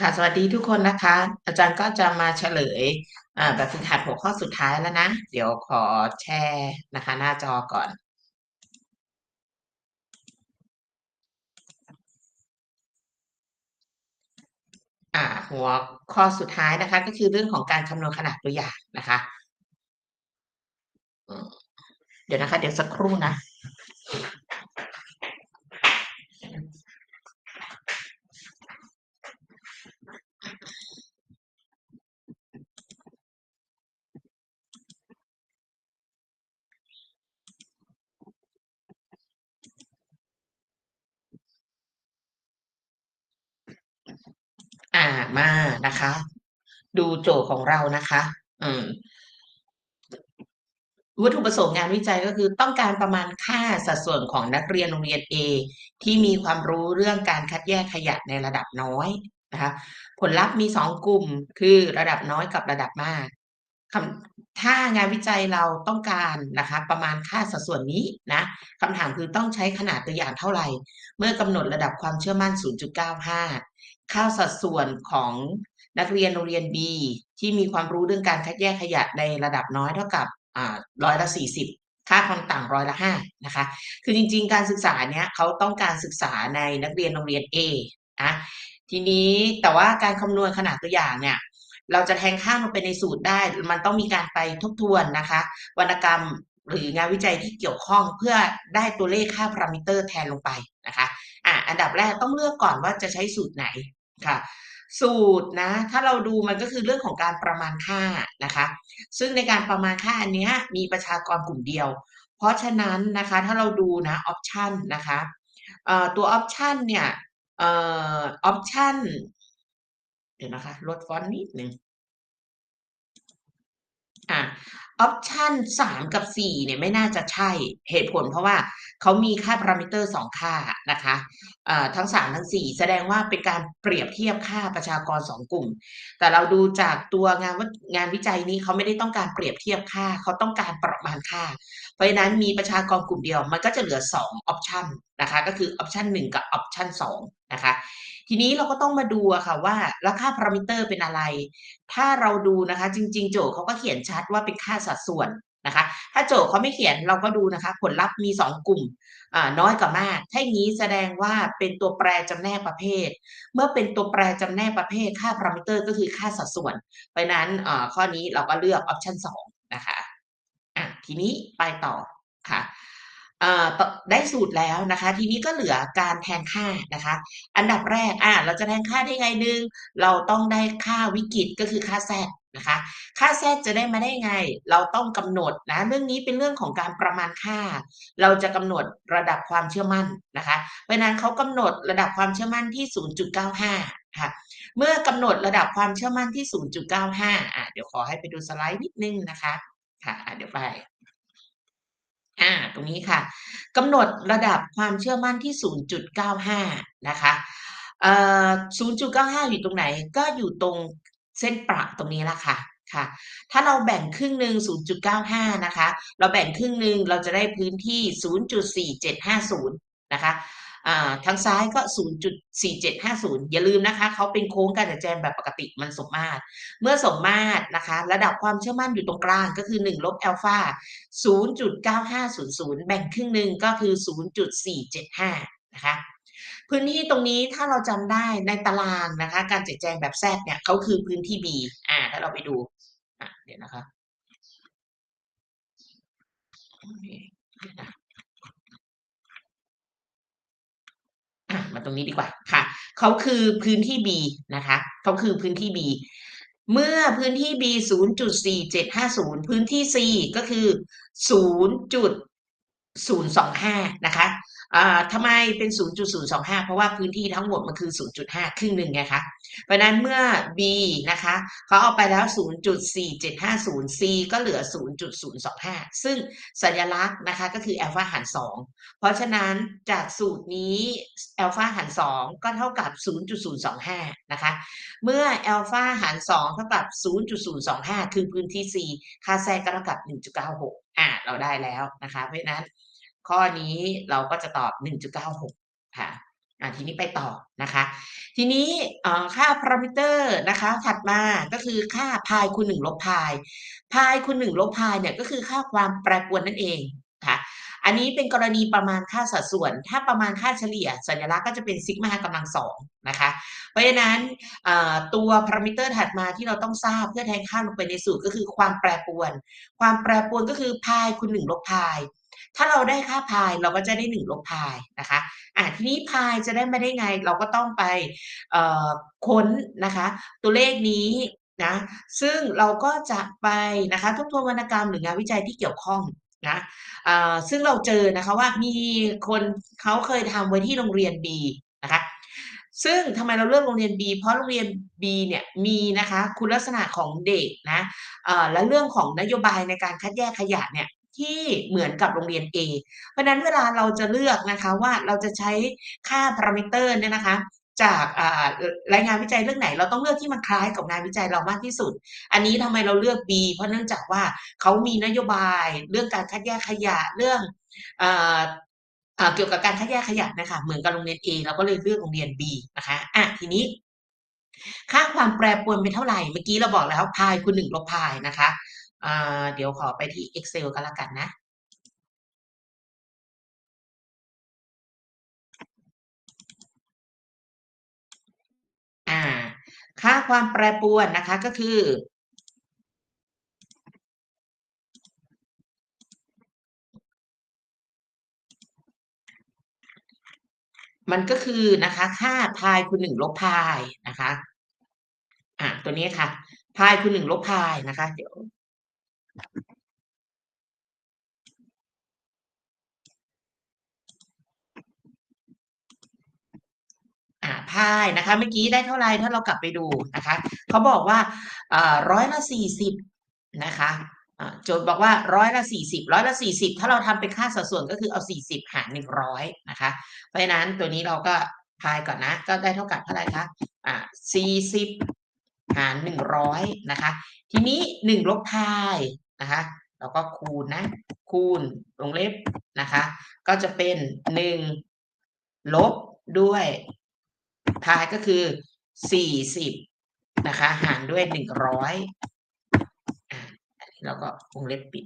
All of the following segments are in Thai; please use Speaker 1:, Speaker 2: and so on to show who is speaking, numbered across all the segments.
Speaker 1: ค่ะสวัสดีทุกคนนะคะ อาจารย์ก็จะมาเฉลยแบบฝึกหัดหัวข้อสุดท้ายแล้วนะ เดี๋ยวขอแชร์นะคะ หน้าจอก่อนอ่าหัวข้อสุดท้ายนะคะ ก็คือเรื่องของการคำนวณขนาดตัวอย่างนะคะ เดี๋ยวนะคะ เดี๋ยวสักครู่นะ ดมากนะคะ ดูโจทย์ของเรานะคะ อืมวัตถุประสงค์งานวิจัยก็คือต้องการประมาณค่าสัดส่วนของนักเรียนโรงเรียน A ที่มีความรู้เรื่องการคัดแยกขยะในระดับน้อยนะคะ ผลลัพธ์มีสองกลุ่มคือระดับน้อยกับระดับมากค ถ้างานวิจัยเราต้องการนะคะ ประมาณค่าสัดส่วนนี้นะคำถามคือต้องใช้ขนาดตัวอย่างเท่าไหร่ เมื่อกำหนดระดับความเชื่อมั่น 0.95 ค่าสัดส่วนของนักเรียนโรงเรียน B ที่มีความรู้เรื่องการคัดแยกขยะในระดับน้อยเท่ากับร้อยละสี่สิบค่าความต่างร้อยละห้านะคะ คือจริงๆ การศึกษาเนี้ยเขาต้องการศึกษาในนักเรียนโรงเรียน A นะทีนี้แต่ว่าการคำนวณขนาดตัวอย่างเนี่ย เราจะแทงข้ามลงไปในสูตรได้ มันต้องมีการไปทบทวนนะคะ วรรณกรรมหรืองานวิจัยที่เกี่ยวข้องเพื่อได้ตัวเลขค่าพารามิเตอร์แทนลงไปนะคะอะอันดับแรกต้องเลือกก่อนว่าจะใช้สูตรไหนค่ะ สูตรนะ ถ้าเราดูมันก็คือเรื่องของการประมาณค่านะคะ ซึ่งในการประมาณค่าอันนี้มีประชากรกลุ่มเดียว เพราะฉะนั้นนะคะถ้าเราดูนะออปชันนะคะตัวออปชันเนี่ยออปชัน เดี๋ยวนะคะ ลดฟอนต์นิดหนึ่งอะออปชันสามกับสี่เนี่ยไม่น่าจะใช่เหตุผลเพราะว่าเขามีค่าพารามิเตอร์สองค่านะคะทั้งสามทั้งสี่แสดงว่าเป็นการเปรียบเทียบค่าประชากรสองกลุ่ม แต่เราดูจากตัวงานงานวิจัยนี้เขาไม่ได้ต้องการเปรียบเทียบค่าเขาต้องการประมาณค่า เพราะฉะนั้นมีประชากรกลุ่มเดียวมันก็จะเหลือสองออปชันนะคะก็คือออปชันหนึ่งกับออปชันสองนะคะ ทีนี้เราก็ต้องมาดูอะค่ะว่าราคาพารามิเตอร์เป็นอะไร ถ้าเราดูนะคะจริง ๆ โจทย์เขาก็เขียนชัดว่าเป็นค่าสัดส่วนนะคะ ถ้าโจทย์เขาไม่เขียนเราก็ดูนะคะ ผลลัพธ์มี 2 กลุ่มน้อยกับมาก ถ้าอย่างนี้แสดงว่าเป็นตัวแปรจำแนกประเภท เมื่อเป็นตัวแปรจำแนกประเภท ค่าพารามิเตอร์ก็คือค่าสัดส่วน เพราะนั้นข้อนี้เราก็เลือกออปชัน2นะคะอะทีนี้ไปต่อค่ะ ได้สูตรแล้วนะคะ ทีนี้ก็เหลือการแทนค่านะคะ อันดับแรกอะเราจะแทนค่าได้ไงหนึ่งเราต้องได้ค่าวิกฤตก็คือค่าแซดนะคะ ค่าแซดจะได้มาได้ไง เราต้องกำหนดนะเรื่องนี้เป็นเรื่องของการประมาณค่า เราจะกำหนดระดับความเชื่อมั่นนะคะเพราะนั้นเขากำหนดระดับความเชื่อมั่นที่ 0.95ค่ะเมื่อกำหนดระดับความเชื่อมั่นที่ 0.95อะเดี๋ยวขอให้ไปดูสไลด์นิดนึงนะคะค่ะเดี๋ยวไป อ่าตรงนี้ค่ะกำหนดระดับความเชื่อมั่นที่ 0.95 นะคะเอ่อ0.95 อยู่ตรงไหนก็อยู่ตรงเส้นประตรงนี้ละค่ะค่ะ ถ้าเราแบ่งครึ่งหนึ่ง0.95 นะคะ เราแบ่งครึ่งหนึ่งเราจะได้พื้นที่ 0.4750 นะคะ ทางซ้ายก็ 0.4750 อย่าลืมนะคะ เขาเป็นโค้งการจัดแจงแบบปกติมันสมมาตร เมื่อสมมาตรนะคะ ระดับความเชื่อมั่นอยู่ตรงกลางก็คือ1ลบอัลฟา0.9500 แบ่งครึ่งหนึ่งก็คือ 0.475 นะคะพื้นที่ตรงนี้ถ้าเราจำได้ในตารางนะคะ การจัดแจงแบบแซดเนี่ยเขาคือพื้นที่ B อ่า ถ้าเราไปดูอะเดี๋ยวนะคะ มาตรงนี้ดีกว่าค่ะ เขาคือพื้นที่ B นะคะ เขาคือพื้นที่ B เมื่อพื้นที่ B 0.4750 พื้นที่ C ก็คือ 0.25 นะคะทำไมเป็น 0.025 เพราะว่าพื้นที่ทั้งหมดมันคือ 0.5 ครึ่งหนึ่งไงคะ เพราะนั้นเมื่อ B นะคะเขาเอาไปแล้ว 0.4750 C ก็เหลือ 0.025 ซึ่งสัญลักษณ์นะคะก็คืออัลฟาหาร 2 เพราะฉะนั้นจากสูตรนี้อัลฟาหาร 2 ก็เท่ากับ 0.025 นะคะ เมื่ออัลฟาหาร 2 เท่ากับ 0.025 คือพื้นที่ C ค่าแทรกก็เท่ากับ 1.96 อ่าเราได้แล้วนะคะ เพราะนั้นข้อนี้เราก็จะตอบ 1.96 ค่ะอ่าทีนี้ไปต่อนะคะ ทีนี้ค่าพารามิเตอร์นะคะ ถัดมาก็คือค่าพายคูณหนึ่งลบพายพายคูณหนึ่งลบพายเนี่ยก็คือค่าความแปรปรวนนั่นเองค่ะ อันนี้เป็นกรณีประมาณค่าสัดส่วน ถ้าประมาณค่าเฉลี่ย สัญลักษณ์ก็จะเป็นซิกมากำลังสองนะคะ เพราะฉะนั้นตัวพารามิเตอร์ถัดมาที่เราต้องทราบเพื่อแทนค่าลงไปในสูตรก็คือความแปรปรวน ความแปรปรวนก็คือพายคูณหนึ่งลบพาย ถ้าเราได้ค่าพายเราก็จะได้หนึ่งลบพายนะคะอะทีนี้พายจะได้ไม่ได้ไง เราก็ต้องไปค้นนะคะ ตัวเลขนี้นะซึ่งเราก็จะไปนะคะทบทวนวรรณกรรมหรืองานวิจัยที่เกี่ยวข้อง นะซึ่งเราเจอนะคะว่ามีคนเขาเคยทำไว้ที่โรงเรียน B นะคะซึ่งทำไมเราเลือกโรงเรียน B เพราะโรงเรียน B เนี่ยมีนะคะคุณลักษณะของเด็กนะและเรื่องของนโยบายในการคัดแยกขยะเนี่ยที่เหมือนกับโรงเรียน A เพราะนั้นเวลาเราจะเลือกนะคะว่าเราจะใช้ค่าพารามิเตอร์เนี่ยนะคะ จากรายงานวิจัยเรื่องไหน เราต้องเลือกที่มันคล้ายกับงานวิจัยเรามากที่สุด อันนี้ทำไมเราเลือก B เพราะเนื่องจากว่าเขามีนโยบายเรื่องการคัดแยกขยะเรื่องเกี่ยวกับการคัดแยกขยะนะคะเหมือนกับโรงเรียน A เราก็เลยเลือกโรงเรียน B นะคะอะทีนี้ ค่าความแปรปรวนเป็นเท่าไหร่เมื่อกี้เราบอกแล้วพายคูณหนึ่งลบพายนะคะเดี๋ยวขอไปที่ Excel ก็แล้วกันนะ อ่า ค่าความแปรปรวนนะคะก็คือ มันก็คือนะคะ ค่าพายคูณหนึ่งลบพายนะคะ อ่าตัวนี้ค่ะ พายคูณหนึ่งลบพายนะคะ เดี๋ยว พายนะคะ เมื่อกี้ได้เท่าไรถ้าเรากลับไปดูนะคะเขาบอกว่าร้อยละสี่สิบนะคะโจทย์บอกว่าร้อยละสี่สิบร้อยละสี่สิบถ้าเราทำเป็นค่าสัดส่วนก็คือเอาสี่สิบหารหนึ่งร้อยนะคะ เพราะฉะนั้นตัวนี้เราก็พายก่อนนะ ก็ได้เท่ากับเท่าไรคะอ่าสี่สิบหารหนึ่งร้อยนะคะ ทีนี้หนึ่งลบพายนะคะเราก็คูณนะ คูณวงเล็บนะคะ ก็จะเป็นหนึ่งลบด้วย พายก็คือสี่สิบนะคะ หารด้วยหนึ่งร้อยแล้วก็วงเล็บปิด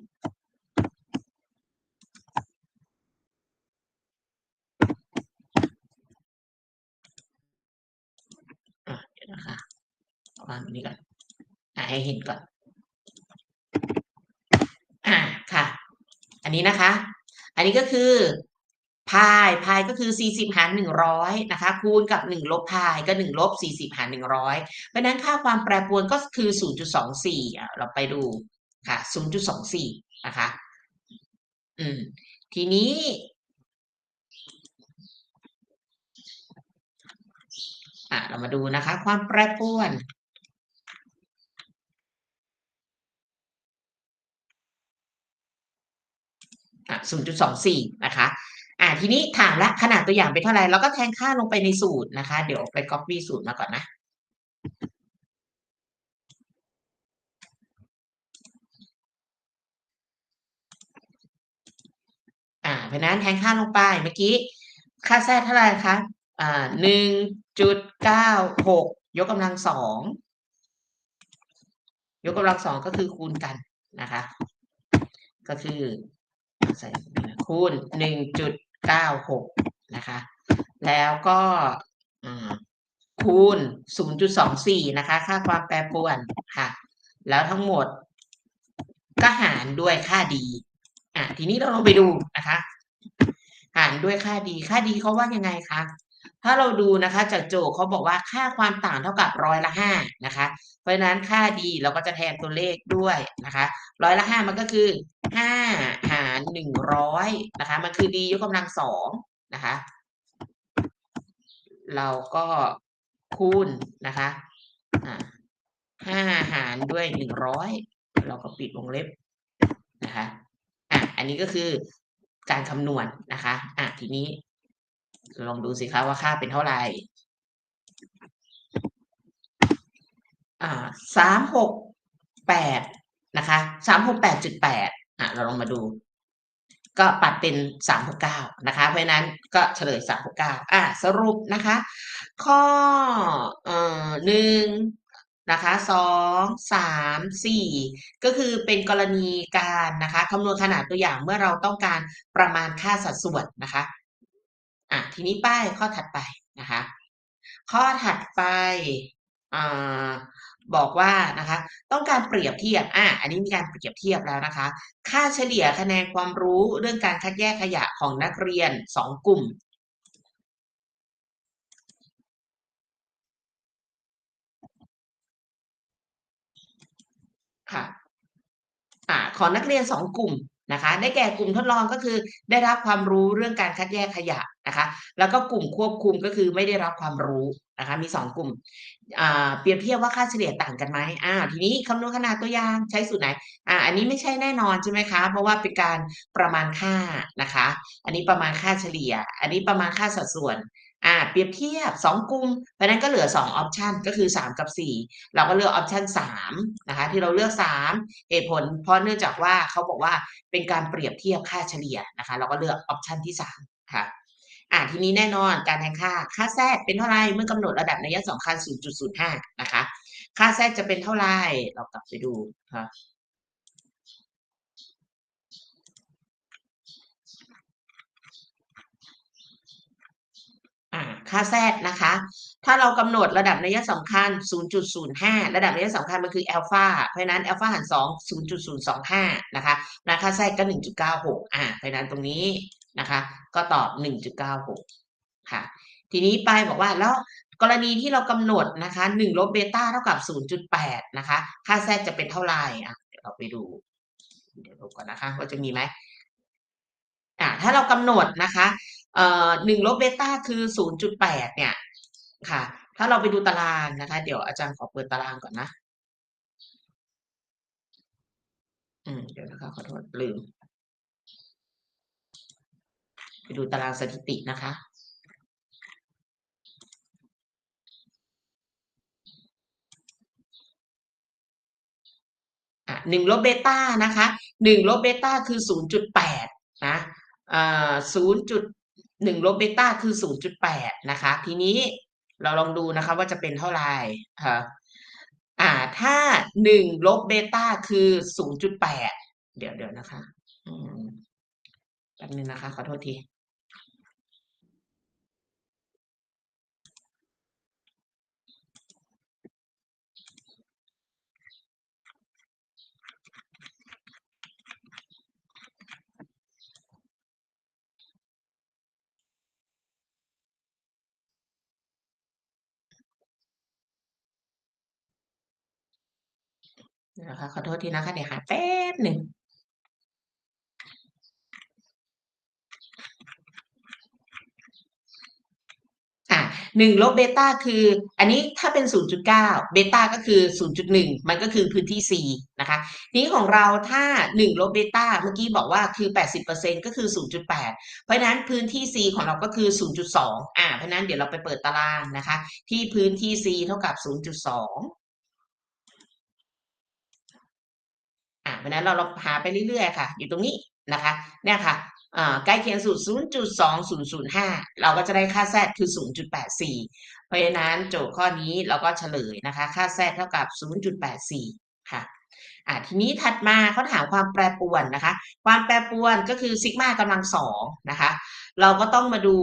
Speaker 1: เดี๋ยวนะคะวางนี้ก่อนให้เห็นก่อน อ่าค่ะ อันนี้นะคะ อันนี้ก็คือ พายพายก็คือ 40 หาร 100 นะคะ คูณกับ 1 ลบพายก็ 1 ลบ 40 หาร 100 เพราะนั้นค่าความแปรปรวนก็คือ 0.24 เราไปดูค่ะ 0.24 นะคะ อืม ทีนี้ อ่าเรามาดูนะคะ ความแปรปรวนอะ0.24 นะคะ อ่าทีนี้ถามละขนาดตัวอย่างเป็นเท่าไหร่เราก็แทนค่าลงไปในสูตรนะคะ เดี๋ยวไป copy สูตรมาก่อนนะอ่าเพราะนั้นแทนค่าลงไปเมื่อกี้ ค่าแท้เท่าไหร่คะอ่าหนึ่งจุดเก้าหกยกกำลังสองยกกำลังสองก็คือคูณกันนะคะ ก็คือใส่คูณหนึ่งจุด เก้าหกนะคะ แล้วก็คูณศูนย์จุดสองสี่นะคะ ค่าความแปรปรวนค่ะ แล้วทั้งหมดก็หารด้วยค่าดีอะทีนี้เราลองไปดูนะคะ หารด้วยค่าดี ค่าดีเขาว่ายังไงคะ ถ้าเราดูนะคะจากโจเขาบอกว่าค่าความต่างเท่ากับร้อยละห้านะคะ เพราะฉะนั้นค่าดีเราก็จะแทนตัวเลขด้วยนะคะร้อยละห้ามันก็คือห้าหารหนึ่งร้อยนะคะ มันคือดียกกำลังสองนะคะ เราก็คูณนะคะห้าหารด้วยหนึ่งร้อยเราก็ปิดวงเล็บนะคะอะอันนี้ก็คือการคำนวณนะคะอะทีนี้ ลองดูสิคะว่าค่าเป็นเท่าไหร่อ่าสามหกแปดนะคะสามหกแปดจุดแปดอะเราลองมาดู ก็ปัดเป็น369นะคะ เพราะนั้นก็เฉลย369อ่าสรุปนะคะ ข้อเอ่อ1นะคะ2 3 4ก็คือเป็นกรณีการนะคะคำนวณขนาดตัวอย่างเมื่อเราต้องการประมาณค่าสัดส่วนนะคะ อะทีนี้ป้ายข้อถัดไปนะคะ ข้อถัดไปอ่าบอกว่านะคะ ต้องการเปรียบเทียบอะอันนี้มีการเปรียบเทียบแล้วนะคะ ค่าเฉลี่ยคะแนนความรู้เรื่องการคัดแยกขยะของนักเรียน 2 กลุ่มค่ะอ่าของนักเรียน 2 กลุ่ม นะคะ ได้แก่กลุ่มทดลองก็คือ ได้รับความรู้เรื่องการคัดแยกขยะนะคะ แล้วก็กลุ่มควบคุมก็คือไม่ได้รับความรู้นะคะ มี 2 กลุ่มเปรียบเทียบว่าค่าเฉลี่ยต่างกันไหมอ่าทีนี้คำนวณขนาดตัวอย่างใช้สูตรไหนอ่าอันนี้ไม่ใช่แน่นอนใช่ไหมคะ เพราะว่าเป็นการประมาณค่านะคะ อันนี้ประมาณค่าเฉลี่ย อันนี้ประมาณค่าสัดส่วน อ่าเปรียบเทียบ 2 กลุ่มเพราะนั้นก็เหลือ2ออปชันก็คือ 3 กับ 4 เราก็เลือกออปชัน3นะคะที่เราเลือก 3เหตุผล เพราะเนื่องจากว่าเขาบอกว่าเป็นการเปรียบเทียบค่าเฉลี่ยนะคะเราก็เลือกออปชันที่3ค่ะอ่าทีนี้แน่นอนการแทนค่าค่าแทรกเป็นเท่าไรเมื่อกำหนดระดับนัยสำคัญ0.05นะคะค่าแทรกจะเป็นเท่าไรเรากลับไปดูค่ะ อ่า ค่าแทรกนะคะ ถ้าเรากำหนดระดับนัยสำคัญ 0.05 ระดับนัยสำคัญมันคืออัลฟาเพราะนั้นอัลฟาหาร 2 0.025 นะคะนะค่าแทรกก็ 1.96 อ่าเพราะนั้นตรงนี้นะคะ ก็ตอบ 1.96 ค่ะ ทีนี้ไปบอกว่าแล้วกรณีที่เรากำหนดนะคะ1ลบเบต้าเท่ากับ 0.8 นะคะ ค่าแทรกจะเป็นเท่าไรอะเดี๋ยวเราไปดู เดี๋ยวดูก่อนนะคะว่าจะมีไหม อ่าถ้าเรากำหนดนะคะเอ่อ1ลบเบต้าคือ0.8เนี่ยค่ะ ถ้าเราไปดูตารางนะคะ เดี๋ยวอาจารย์ขอเปิดตารางก่อนนะ อืมเดี๋ยวนะคะขอโทษลืม ไปดูตารางสถิตินะคะอ่า1ลบเบต้านะคะ1ลบเบต้าคือ0.8นะ อ่า0.1ลบเบต้าคือ0.8นะคะ ทีนี้เราลองดูนะคะว่าจะเป็นเท่าไรค่ะอ่า ถ้า1ลบเบต้าคือ0.8เดี๋ยวเดี๋ยวนะคะ อืมแป๊บนึงนะคะ ขอโทษที นะคะขอโทษทีนะคะเดี๋ยวหาแป๊บหนึ่งอ่า1ลบเบต้าคือ อันนี้ถ้าเป็น 0.9 เบต้าก็คือ 0.1 มันก็คือพื้นที่ C นะคะนี้ของเราถ้า 1 ลบเบต้าเมื่อกี้บอกว่าคือ 80%ก็คือ 0.8 เพราะนั้นพื้นที่ C ของเราก็คือ 0.2 อ่าเพราะฉะนั้นเดี๋ยวเราไปเปิดตารางนะคะ ที่พื้นที่ C เท่ากับ 0.2 อ่าเพราะฉะนั้นเราเราหาไปเรื่อยๆค่ะ อยู่ตรงนี้นะคะเนี่ยค่ะใกล้เคียงสูตร 0.2005 เราก็จะได้ค่าแซดคือ 0.84 เพราะฉะนั้นโจทย์ข้อนี้เราก็เฉลยนะคะ ค่าแซดเท่ากับ 0.84 ค่ะ อ่าทีนี้ถัดมาเขาถามความแปรปรวนนะคะ ความแปรปรวนก็คือซิกมากำลัง2นะคะ เราก็ต้องมาดู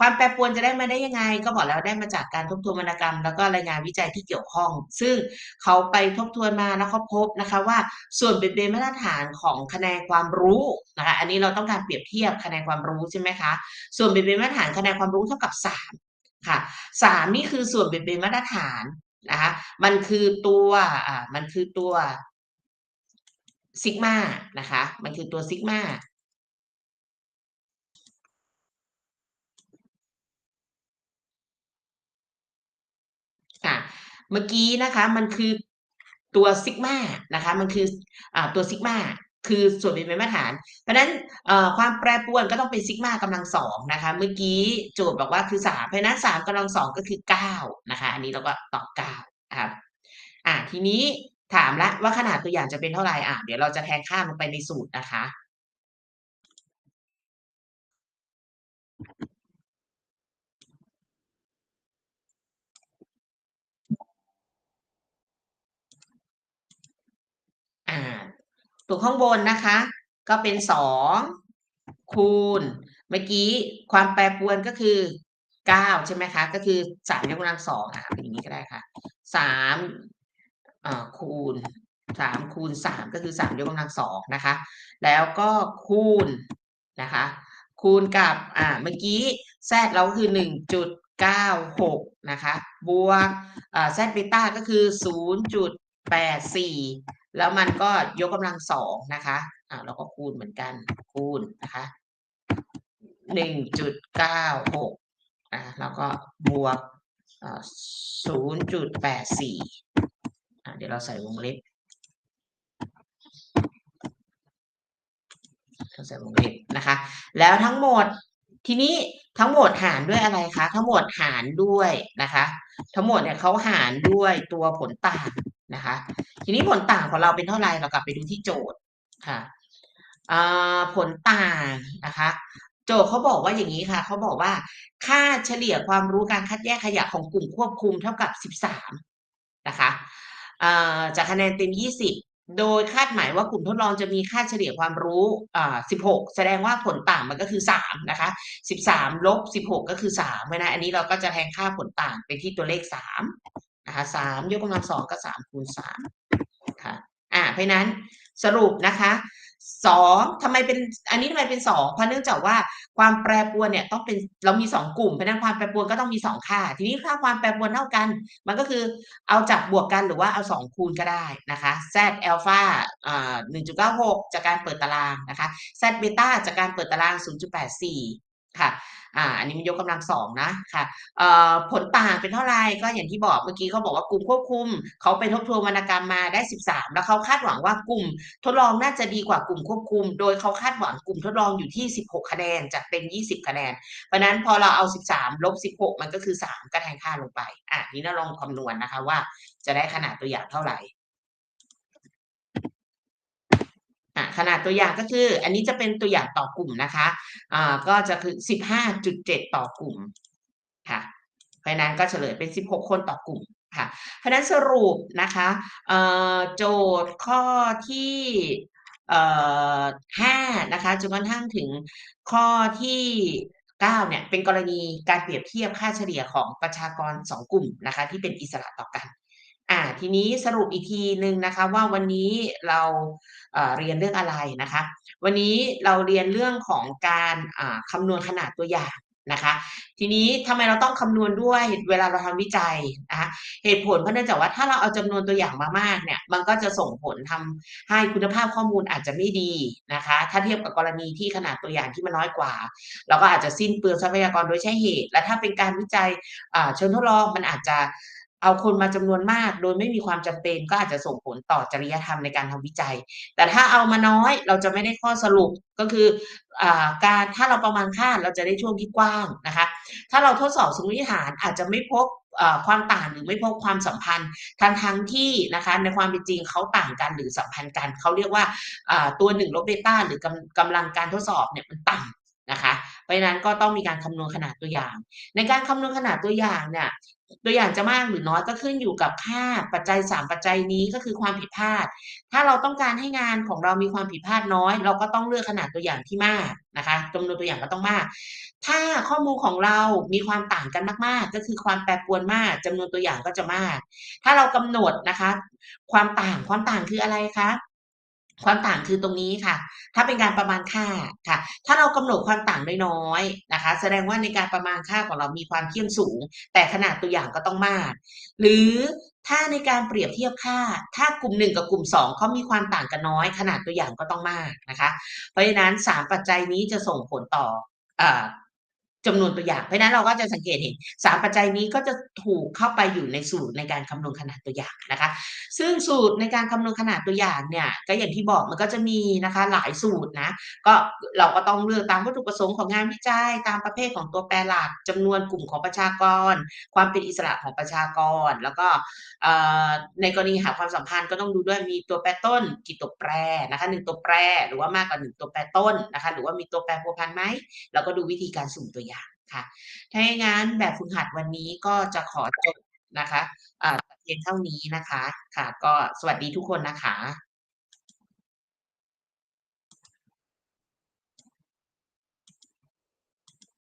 Speaker 1: ความแปรปรวนจะได้มาได้ยังไง ก็บอกแล้วได้มาจากการทบทวนวรรณกรรม แล้วก็รายงานวิจัยที่เกี่ยวข้อง ซึ่งเขาไปทบทวนมาแล้วเขาพบนะคะว่าส่วนเป็นเบนมาตรฐานของคะแนนความรู้นะคะ อันนี้เราต้องการเปรียบเทียบคะแนนความรู้ใช่ไหมคะ ส่วนเป็นเบนมาตรฐานคะแนนความรู้เท่ากับ 3 ค่ะ3นี่คือส่วนเป็นเบนมาตรฐานนะคะ มันคือตัวอ่ามันคือตัว ซิกมานะคะ มันคือตัวซิกมาค่ะเมื่อกี้นะคะมันคือตัวซิกมานะคะ มันคืออตัวซิกมาคือส่วนเป็นมาตรฐาน เพราะฉะนั้นความแปรปรวนก็ต้องเป็นซิกมากำลัง2นะคะ เมื่อกี้โจทย์บอกว่าคือ3เพราะนั้น3กำลัง2ก็คือ9นะคะ อันนี้เราก็ตอบ9นะคะอ่าทีนี้ ถามละว่าขนาดตัวอย่างจะเป็นเท่าไหร่อะเดี๋ยวเราจะแทนค่าลงไปในสูตรนะคะ อ่า ตัวข้างบนนะคะ ก็เป็นสองคูณ เมื่อกี้ความแปรปวนก็คือเก้าใช่ไหมคะ ก็คือสามยกกำลังสองอะนอย่างนี้ก็ได้ค่ะสาม คูณสามคูณสามก็คือสามยกกำลังสองนะคะ แล้วก็คูณนะคะ คูณกับอ่าเมื่อกี้แซดเราคือหนึ่งจุดเก้าหกนะคะบวกอ่าแซดเบต้าก็คือศูนย์จุดแปดสี่แล้วมันก็ยกกำลังสองนะคะอ่าเราก็คูณเหมือนกันคูณนะคะหนึ่งจุดเก้าหกอ่าแล้วก็บวกศูนย์จุดแปดสี่ เดี๋ยวเราใส่วงเล็บเราใส่วงเล็บนะคะ แล้วทั้งหมดทีนี้ทั้งหมดหารด้วยอะไรคะ ทั้งหมดหารด้วยนะคะ ทั้งหมดเนี่ยเขาหารด้วยตัวผลต่างนะคะ ทีนี้ผลต่างของเราเป็นเท่าไหร่เรากลับไปดูที่โจทย์ค่ะผลต่างนะคะ โจทย์เขาบอกว่าอย่างนี้ค่ะเขาบอกว่า ค่าเฉลี่ยความรู้การคัดแยกขยะของกลุ่มควบคุมเท่ากับ 13 นะคะ จากคะแนนเต็ม 20 โดยคาดหมายว่ากลุ่มทดลองจะมีค่าเฉลี่ยความรู้ 16 แสดงว่าผลต่างมันก็คือ 3 นะคะ 13 ลบ 16 ก็คือ 3 เพราะนะอันนี้เราก็จะแทนค่าผลต่างไปที่ตัวเลข 3 นะคะ 3 ยกกำลัง2ก็ 3 คูณ3ค่ะ อ่า เพราะนั้นสรุปนะคะ สองทำไมเป็นอันนี้ทำไมเป็นสองเพราะเนื่องจากว่าความแปรปรวนเนี่ยต้องเป็นเรามีสองกลุ่มเพราะนั้นความแปรปรวนก็ต้องมีสองค่า ทีนี้ค่าความแปรปรวนเท่ากัน มันก็คือเอาจับบวกกันหรือว่าเอาสองคูณก็ได้นะคะ z อลฟาอ่าหนึ่งจุดเก้าหกจากการเปิดตารางนะคะ z เบต้าจากการเปิดตารางศูนย์จุดแปดสี่ค่ะ อ่าอันนี้มันยกกำลังสองนะค่ะเอ่อผลต่างเป็นเท่าไรก็อย่างที่บอกเมื่อกี้เขาบอกว่ากลุ่มควบคุม เขาไปทบทวนวรรณกรรมมาได้ 13 แล้วเขาคาดหวังว่ากลุ่มทดลองน่าจะดีกว่ากลุ่มควบคุม โดยเขาคาดหวังกลุ่มทดลองอยู่ที่ 16 คะแนนจากเต็ม 20 คะแนน เพราะนั้นพอเราเอา 13ลบ16 มันก็คือ 3 ก็แทนค่าลงไปอะนี้เราลองคำนวณนะคะว่าจะได้ขนาดตัวอย่างเท่าไหร่ ขนาดตัวอย่างก็คือ อันนี้จะเป็นตัวอย่างต่อกลุ่มนะคะอ่าก็จะคือสิบห้าจุดเจ็ดต่อกลุ่มค่ะเพราะนั้นก็เฉลยเป็นสิบหกคนต่อกลุ่มค่ะเพราะนั้นสรุปนะคะโจทย์ข้อที่ห้านะคะจนกระทั่งถึงข้อที่เก้าเนี่ยเป็นกรณีการเปรียบเทียบค่าเฉลี่ยของประชากรสองกลุ่มนะคะที่เป็นอิสระต่อกัน อ่าทีนี้สรุปอีกทีหนึ่งนะคะว่าวันนี้เราเเรียนเรื่องอะไรนะคะ วันนี้เราเรียนเรื่องของการคำนวณขนาดตัวอย่างนะคะ ทีนี้ทำไมเราต้องคำนวณด้วยเวลาเราทำวิจัยนะคะเหตุผลเพราะเนื่องจากว่าถ้าเราเอาจำนวนตัวอย่างมามากเนี่ยมันก็จะส่งผลทำให้คุณภาพข้อมูลอาจจะไม่ดีนะคะ ถ้าเทียบกับกรณีที่ขนาดตัวอย่างที่มันน้อยกว่า เราก็อาจจะสิ้นเปลืองทรัพยากรโดยใช้เหตุ และถ้าเป็นการวิจัยเชิงทดลองมันอาจจะ เอาคนมาจำนวนมาก โดยไม่มีความจำเป็นก็อาจจะส่งผลต่อจริยธรรมในการทำวิจัย แต่ถ้าเอามาน้อยเราจะไม่ได้ข้อสรุปก็คืออการถ้าเราประมาณค่าเราจะได้ช่วงที่กว้างนะคะ ถ้าเราทดสอบสมมติฐานอาจจะไม่พบความต่างหรือไม่พบความสัมพันธ์ทั้งทั้งที่นะคะในความเป็นจริงเขาต่างกันหรือสัมพันธ์กันเขาเรียกว่าตัวหนึ่งลบเบต้าหรือกำกำลังการทดสอบเนี่ยมันต่ำ นะคะ เพราะฉะนั้นก็ต้องมีการคำนวณขนาดตัวอย่าง ในการคำนวณขนาดตัวอย่างเนี่ยตัวอย่างจะมากหรือน้อยก็ขึ้นอยู่กับค่าปัจจัย 3 ปัจจัยนี้ก็คือความผิดพลาด ถ้าเราต้องการให้งานของเรามีความผิดพลาดน้อย เราก็ต้องเลือกขนาดตัวอย่างที่มากนะคะจำนวนตัวอย่างก็ต้องมาก ถ้าข้อมูลของเรามีความต่างกันมาก ๆ ก็คือความแปรปรวนมากจำนวนตัวอย่างก็จะมาก ถ้าเรากำหนดนะคะ ความต่างความต่างคืออะไรคะ ความต่างคือตรงนี้ค่ะ ถ้าเป็นการประมาณค่าค่ะ ถ้าเรากำหนดความต่างน้อยๆนะคะ แสดงว่าในการประมาณค่าของเรามีความเที่ยมสูง แต่ขนาดตัวอย่างก็ต้องมาก หรือถ้าในการเปรียบเทียบค่า ถ้ากลุ่มหนึ่งกับกลุ่มสองเขามีความต่างกันน้อย ขนาดตัวอย่างก็ต้องมากนะคะ เพราะฉะนั้นสามปัจจัยนี้จะส่งผลต่อ จำนวนตัวอย่าง เพราะนั้นเราก็จะสังเกตเห็นสามปัจจัยนี้ก็จะถูกเข้าไปอยู่ในสูตรในการคำนวณขนาดตัวอย่างนะคะ ซึ่งสูตรในการคำนวณขนาดตัวอย่างเนี่ยก็อย่างที่บอกมันก็จะมีนะคะหลายสูตรนะก็เราก็ต้องเลือกตามวัตถุประสงค์ของงานวิจัย ตามประเภทของตัวแปรหลักจำนวนกลุ่มของประชากร ความเป็นอิสระของประชากร แล้วก็ในกรณีหาความสัมพันธ์ก็ต้องดูด้วยมีตัวแปรต้นกี่ตัวแปรนะคะหนึ่งตัวแปรหรือว่ามากกว่าหนึ่งตัวแปรต้นนะคะหรือว่ามีตัวแปรพัวพันไหมเราก็ดูวิธีการสุ่มตัวอย่าง ค่ะ ถ้าอย่างนั้นแบบฝึกหัดวันนี้ก็จะขอจบนะคะเพียงเท่านี้นะคะ ค่ะ ก็สวัสดีทุกคนนะคะ